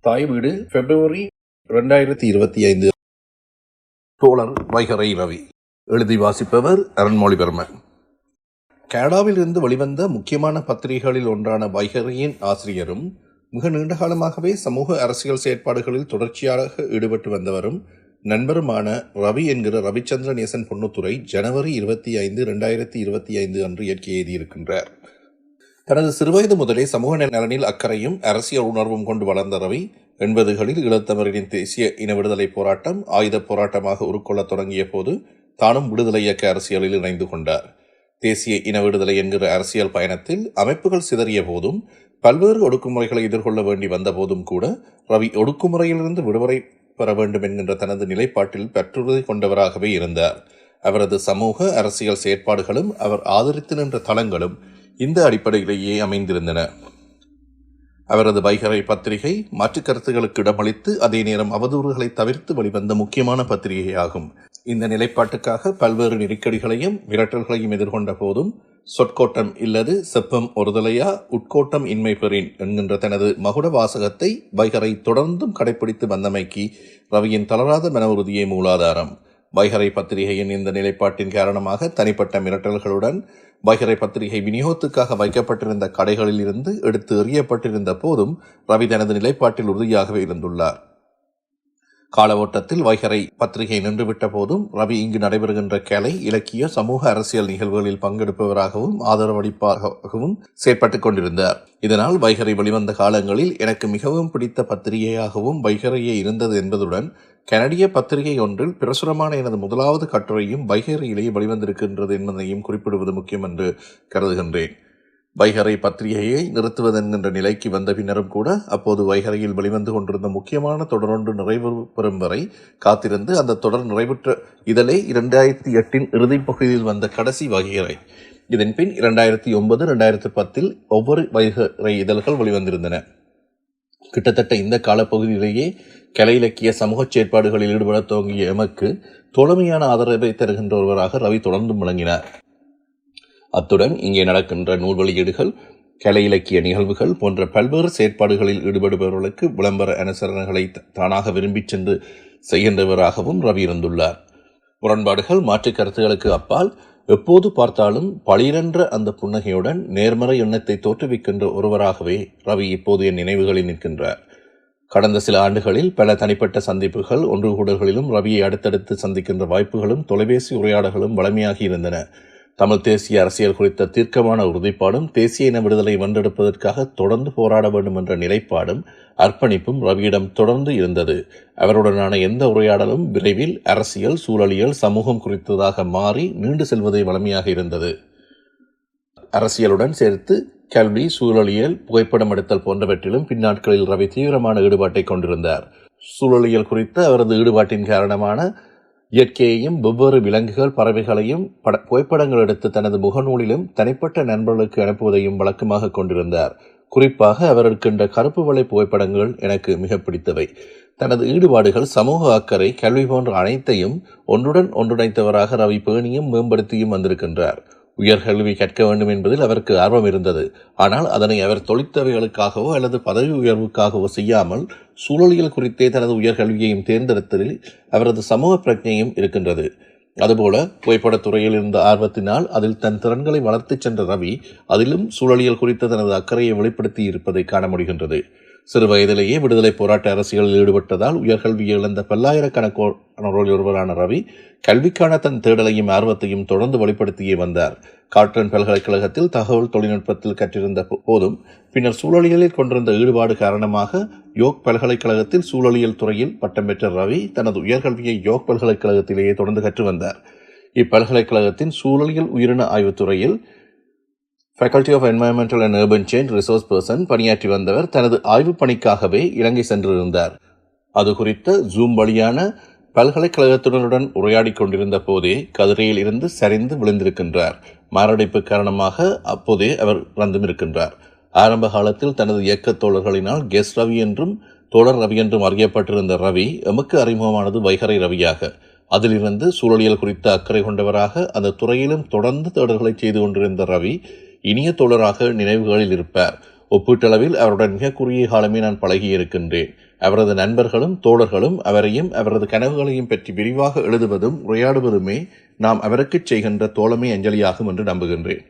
தாய் வீடு பிப்ரவரி ரெண்டாயிரத்தி இருபத்தி ஐந்து. தோழர் வைகரை ரவி. எழுதி வாசிப்பவர் அருண்மொழிவர்மன். கனடாவில் இருந்து வெளிவந்த முக்கியமான பத்திரிகைகளில் ஒன்றான வைகரையின் ஆசிரியரும் மிக நீண்ட காலமாகவே சமூக அரசியல் செயற்பாடுகளில் தொடர்ச்சியாக ஈடுபட்டு வந்தவரும் நண்பருமான ரவி என்கிற ரவிச்சந்திர நேசன் பொன்னுத்துறை ஜனவரி இருபத்தி ஐந்து இரண்டாயிரத்தி இருபத்தி ஐந்து அன்று இயற்கை எழுதியிருக்கின்றார். தனது சிறுவயது முதலே சமூக நலனில் அக்கறையும் அரசியல் உணர்வும் கொண்டு வளர்ந்த ரவி எண்பதுகளில் ஈழத்தமிழரின் தேசிய இன விடுதலை போராட்டம் ஆயுத போராட்டமாக உருக்கொள்ளத் தொடங்கிய போது தானும் விடுதலை இயக்க அரசியலில் இணைந்து கொண்டார். தேசிய இன விடுதலை என்கிற அரசியல் பயணத்தில் அமைப்புகள் சிதறிய போதும் பல்வேறு ஒடுக்குமுறைகளை எதிர்கொள்ள வேண்டி வந்த போதும் கூட ரவி ஒடுக்குமுறையிலிருந்து விடுமுறை பெற வேண்டும் என்கின்ற தனது நிலைப்பாட்டில் பற்றுறுதி கொண்டவராகவே இருந்தார். அவரது சமூக அரசியல் செயற்பாடுகளும் அவர் ஆதரித்து நின்ற தளங்களும் இந்த அடிப்படையிலேயே அமைந்திருந்தன. அவரது வைகரை பத்திரிகை மாற்றுக் கருத்துகளுக்கு இடமளித்து அதே நேரம் அவதூறுகளை தவிர்த்து வெளிவந்த முக்கியமான பத்திரிகையாகும் இந்த நிலைப்பாட்டுக்காக பல்வேறு நெருக்கடிகளையும் மிரட்டல்களையும் எதிர்கொண்ட போதும் சொற்கோட்டம் இல்லது செப்பம் ஒருதலையா உட்கோட்டம் இன்மை பெறின் என்கின்ற தனது மகுட வாசகத்தை வைகரை தொடர்ந்தும் கடைபிடித்து வந்தமைக்கு ரவியின் தளராத மன உறுதியே மூலாதாரம். வைகரை பத்திரிகையின் இந்த நிலைப்பாட்டின் காரணமாக தனிப்பட்ட மிரட்டல்களுடன் வைகரை பத்திரிகை விநியோகத்துக்காக வைக்கப்பட்டிருந்த கடைகளில் இருந்து எடுத்து எறியப்பட்டிருந்த போதும் ரவி தனது நிலைப்பாட்டில் உறுதியாகவே இருந்துள்ளார். கால ஓட்டத்தில் வைகரை பத்திரிகை நின்றுவிட்ட போதும் ரவி இங்கு நடைபெறுகின்ற கலை இலக்கிய சமூக அரசியல் நிகழ்வுகளில் பங்கெடுப்பவராகவும் ஆதரவளிப்பாகவும் செயற்பட்டுக் கொண்டிருந்தார். இதனால் வைகரை வெளிவந்த காலங்களில் எனக்கு மிகவும் பிடித்த பத்திரிகையாகவும் வைகரையே இருந்தது என்பதுடன் கனடிய பத்திரிகை ஒன்றில் பிரசுரமான எனது முதலாவது கட்டுரையும் வைகரையிலேயே வெளிவந்திருக்கின்றது என்பதையும் குறிப்பிடுவது முக்கியம் என்று கருதுகின்றேன். வைகரை பத்திரிகையை நிறுத்துவதென்கின்ற நிலைக்கு வந்த பின்னரும் கூட அப்போது வைகரையில் வெளிவந்து கொண்டிருந்த முக்கியமான தொடரொன்று நிறைவு பெறும் வரை காத்திருந்து அந்த தொடர் நிறைவுற்ற இதழே இரண்டாயிரத்தி எட்டின் இறுதிப் பகுதியில் வந்த கடைசி வைகரை இதன் பின் இரண்டாயிரத்தி ஒன்பது இரண்டாயிரத்தி பத்தில் ஒவ்வொரு வைகரை இதழ்கள் வெளிவந்திருந்தன. கிட்டத்தட்ட இந்த காலப்பகுதியிலேயே கலை இலக்கிய சமூக செயற்பாடுகளில் ஈடுபட துவங்கிய எமக்கு தோழமையான ஆதரவை தருகின்ற ஒருவராக ரவி தொடர்ந்தும் விளங்கினார். அத்துடன் இங்கே நடக்கின்ற நூல் வெளியீடுகள் கலை இலக்கிய நிகழ்வுகள் போன்ற பல்வேறு செயற்பாடுகளில் ஈடுபடுபவர்களுக்கு விளம்பர அனுசரணைகளை தானாக விரும்பிச் சென்று செய்கின்றவராகவும் ரவி இருந்துள்ளார். முரண்பாடுகள் மாற்றுக் கருத்துகளுக்கு அப்பால் எப்போது பார்த்தாலும் பளிரென்ற அந்த புன்னகையுடன் நேர்மறை எண்ணத்தை தோற்றுவிக்கின்ற ஒருவராகவே ரவி இப்போது என் நினைவுகளில் நிற்கின்றார். கடந்த சில ஆண்டுகளில் பல தனிப்பட்ட சந்திப்புகள் ஒன்று கூடல்களிலும் ரவியை அடுத்தடுத்து சந்திக்கின்ற வாய்ப்புகளும் தொலைபேசி உரையாடல்களும் வளமையாகி இருந்தன. தமிழ் தேசிய அரசியல் குறித்த தீர்க்கமான உறுதிப்பாடும் தேசிய இன விடுதலை வென்றெடுப்பதற்காக தொடர்ந்து போராட வேண்டும் என்ற நிலைப்பாடும் அர்ப்பணிப்பும் ரவியிடம் தொடர்ந்து இருந்தது. அவருடனான எந்த உரையாடலும் விரைவில் அரசியல் சூழலியல் சமூகம் குறித்ததாக மாறி நீண்டு செல்வதே வளமையாக இருந்தது. அரசியலுடன் சேர்த்து கல்வி சூழலியல் புகைப்படம் எடுத்தல் போன்றவற்றிலும் பின்னாட்களில் ரவி தீவிரமான ஈடுபாட்டை கொண்டிருந்தார். சூழலியல் குறித்த அவரது ஈடுபாட்டின் காரணமான இயற்கையையும் வெவ்வேறு விலங்குகள் பறவைகளையும் பட புகைப்படங்கள் எடுத்து தனது முகநூலிலும் தனிப்பட்ட நண்பர்களுக்கு அனுப்புவதையும் வழக்கமாக கொண்டிருந்தார். குறிப்பாக அவர் இருக்கின்ற கருப்பு வலை புகைப்படங்கள் எனக்கு மிக பிடித்தவை. தனது ஈடுபாடுகள் சமூக அக்கறை கல்வி போன்ற அனைத்தையும் ஒன்றுடன் ஒன்றிணைத்தவராக ரவி பேணியும் மேம்படுத்தியும் வந்திருக்கின்றார். உயர்கல்வி கற்க வேண்டும் என்பதில் அவருக்கு ஆர்வம் இருந்தது. ஆனால் அதனை அவர் தொழிற்தவைகளுக்காகவோ அல்லது பதவி உயர்வுக்காகவோ செய்யாமல் சூழலியல் குறித்தே தனது உயர்கல்வியையும் தேர்ந்தெடுத்ததில் அவரது சமூக பிரஜையும் இருக்கின்றது. அதுபோல புகைப்படத்துறையில் இருந்த ஆர்வத்தினால் அதில் தன் திறன்களை வளர்த்துச் சென்ற ரவி அதிலும் சூழலியல் குறித்த தனது அக்கறையை வெளிப்படுத்தி இருப்பதை காண முடிகின்றது. சிறு வயதிலேயே விடுதலை போராட்ட அரசியலில் ஈடுபட்டதால் உயர்கல்வியை இழந்த பல்லாயிரக்கணக்கானோரில் ஒருவரான ரவி கல்விக்கான தன் தேடலையும் ஆர்வத்தையும் தொடர்ந்து வெளிப்படுத்தியே வந்தார். காட்டன் பல்கலைக்கழகத்தில் தகவல் தொழில்நுட்பத்தில் கற்றிருந்த போதும் பின்னர் சூழலியலில் கொண்டிருந்த ஈடுபாடு காரணமாக யோக் பல்கலைக்கழகத்தில் சூழலியல் துறையில் பட்டம் பெற்ற ரவி தனது உயர்கல்வியை யோக் பல்கலைக்கழகத்திலேயே தொடர்ந்து கற்று வந்தார். இப்பல்கலைக்கழகத்தின் சூழலியல் உயிரின ஆய்வுத் துறையில் faculty of environmental and urban change resource person பணியாற்றி வந்தவர் தனது ஆய்வுப் பணிக்காகவே இலங்கை சென்றிருந்தார். அது குறித்த ஜூம் வழியான பல்கலைக்கழகத்தினருடன் உரையாடி கொண்டிருந்த போதே கதிரையில் இருந்து சரிந்து விழுந்திருக்கின்றார். மாரடைப்பு காரணமாக அப்போதே அவர் இறந்துமிருக்கின்றார் ஆரம்ப காலத்தில் தனது இயக்க தோழர்களினால் கெஸ் ரவி என்றும் தோழர் ரவி என்றும் அறியப்பட்டிருந்த ரவி எமக்கு அறிமுகமானது வைகரை ரவியாக. அதிலிருந்து சூழலியல் குறித்த அக்கறை கொண்டவராக அந்த துறையிலும் தொடர்ந்து தேடல்களை செய்து கொண்டிருந்த ரவி இனிய தோழராக நினைவுகளில் இருப்பார். ஒப்பீட்டளவில் அவருடன் மிக குறுகிய காலமே நான் பழகியிருக்கின்றேன் அவரது நண்பர்களும் தோழர்களும் அவரையும் அவரது கனவுகளையும் பற்றி விரிவாக எழுதுவதும் உரையாடுவதுமே நாம் அவருக்குச் செய்கின்ற தோழமை அஞ்சலியாகும் என்று நம்புகின்றேன்.